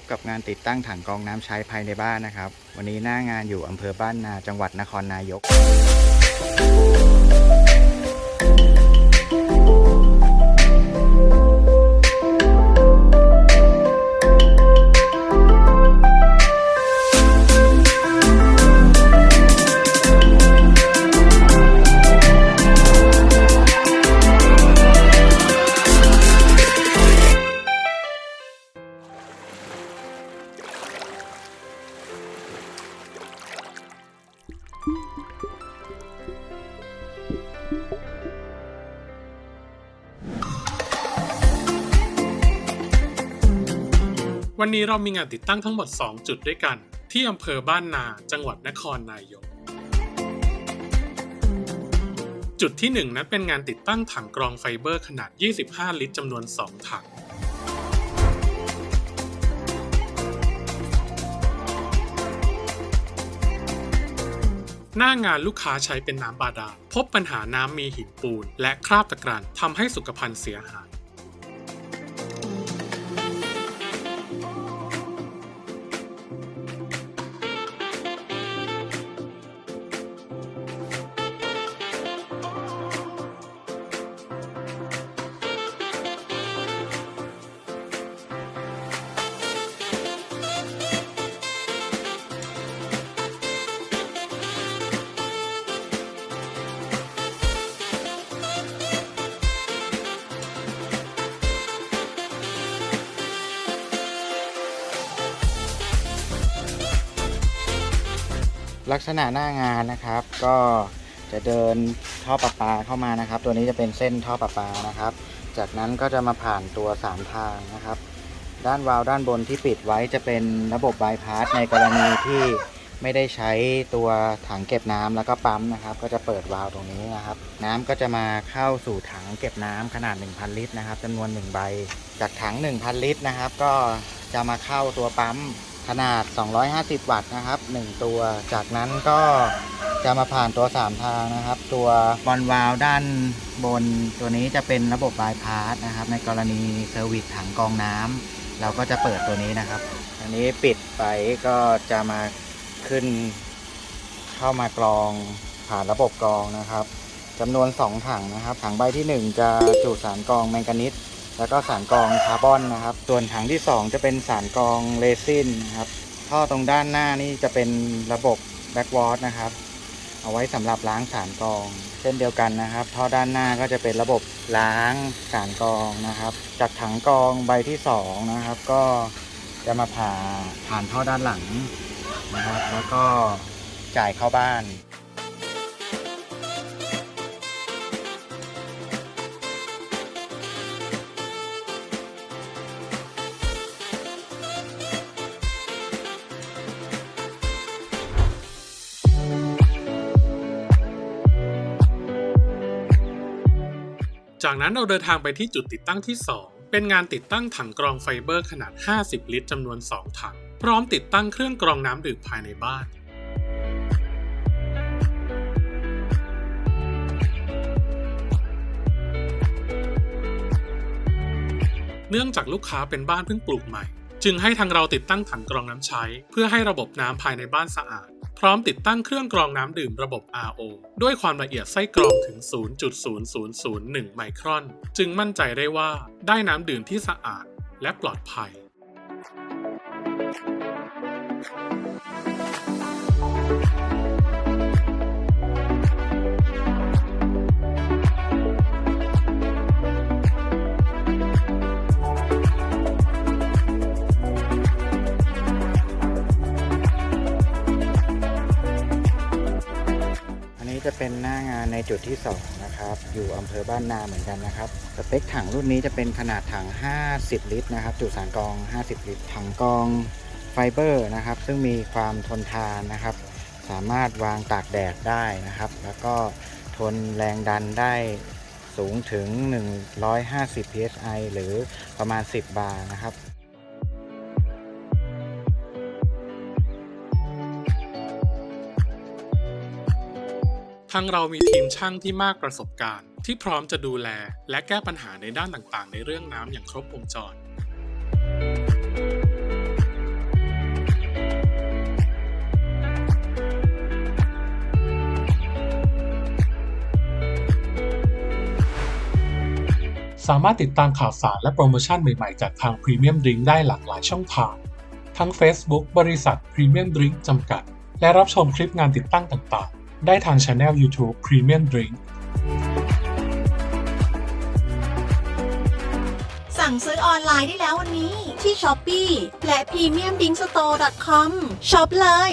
บกับงานติดตั้งถังกรองน้ำใช้ภายในบ้านนะครับ วันนี้หน้างานอยู่อำเภอบ้านนาจังหวัดนครนายก วันนี้เรามีงานติดตั้งทั้งหมด 2 จุดด้วยกัน ที่อำเภอบ้านนา จังหวัดนครนายก จุดที่ 1 นั้นเป็นงานติดตั้งถังกรองไฟเบอร์ขนาด 25 ลิตรจำนวน 2 ถัง หน้างานลูกค้าใช้เป็นน้ำบาดาลพบปัญหาน้ำมีหินปูน และคราบตะกรันทำให้สุขภัณฑ์เสียหาย ลักษณะหน้างานนะครับ ก็จะเดินท่อประปาเข้ามานะครับ ตัวนี้จะเป็นเส้นท่อประปานะครับ จากนั้นก็จะมาผ่านตัวสามทางนะครับ ด้านวาล์วด้านบนที่ปิดไว้จะเป็นระบบบายพาสในกรณีที่ไม่ได้ใช้ตัวถังเก็บน้ำแล้วก็ปั๊มนะครับ ก็จะเปิดวาล์วตรงนี้นะครับ น้ำก็จะมาเข้าสู่ถังเก็บน้ำขนาด 1,000 ลิตรนะครับจำนวน1ใบ จากถัง 1,000 ลิตรนะครับ ก็จะมาเข้าตัวปั๊ม ขนาด 250 วัตต์นะครับ 1 ตัว จากนั้นก็จะมาผ่านตัว 3 ทางนะครับ ตัวบอลวาล์วด้านบนตัวนี้จะเป็นระบบบายพาสนะครับ ในกรณีเซอร์วิสถังกองน้ำเราก็จะเปิดตัวนี้นะครับ อันนี้ปิดไปก็จะมาขึ้นเข้ามากรองผ่านระบบกรองนะครับจำนวน 2 ถังนะครับ ถังใบที่ 1 จะจุสารกรองแมงกานิส แล้วก็สารกรองคาร์บอนนะครับ ส่วนถังที่ 2 จะเป็นสารกรองเรซินนะครับ ท่อตรงด้านหน้านี่จะเป็นระบบแบ็กวอร์นะครับ เอาไว้สำหรับล้างสารกรอง เช่นเดียวกันนะครับ ท่อด้านหน้าก็จะเป็นระบบล้างสารกรองนะครับ จากถังกรองใบที่สองนะครับ ก็จะมาผ่าผ่านท่อด้านหลังนะครับ แล้วก็จ่ายเข้าบ้าน จากนั้นเราเดินทางไปที่จุดติดตั้งที่ 2 เป็นงานติดตั้งถังกรองไฟเบอร์ขนาด 50 ลิตรจำนวน 2 ถัง พร้อมติดตั้งเครื่องกรองน้ำดื่มภายในบ้านเนื่องจากลูกค้าเป็นบ้านเพิ่งปลูกใหม่ จึงให้ทางเราติดตั้งถังกรองน้ำใช้ เพื่อให้ระบบน้ำภายในบ้านสะอาด พร้อมติดตั้งเครื่องกรองน้ำดื่มระบบ RO ด้วยความละเอียดไส้กรองถึง 0.0001 ไมครอน จึงมั่นใจได้ว่าได้น้ำดื่มที่สะอาดและปลอดภัยอัน นี้จะเป็นหน้างานในจุดที่ 2 นะครับ อยู่อำเภอบ้านนาเหมือนกันนะครับ สเปคถังรุ่นนี้จะเป็นขนาดถัง 50 ลิตรนะครับ จุสารกอง 50 ลิตร ถังกองไฟเบอร์นะครับ ซึ่งมีความทนทานนะครับ สามารถวางตากแดดได้นะครับ แล้วก็ทนแรงดันได้สูงถึง 150 psi หรือประมาณ 10 บาร์นะครับ ทางเรามีทีมช่างที่มากประสบการณ์ ที่พร้อมจะดูแล และแก้ปัญหาในด้านต่างๆ ในเรื่องน้ำอย่างครบวงจรสามารถติดตามข่าวสารและโปรโมชั่นใหม่ๆ จากทาง Premium Drink ได้หลากหลายช่องทาง ทั้ง Facebook บริษัท Premium Drink จำกัด และรับชมคลิปงานติดตั้งต่างๆ ได้ทางช anel YouTube Premium Drink สั่งซื้อออนไลน์ได้แล้ววันนี้ที่ Shopee และ premiumdrinkstore.com ช็อปเลย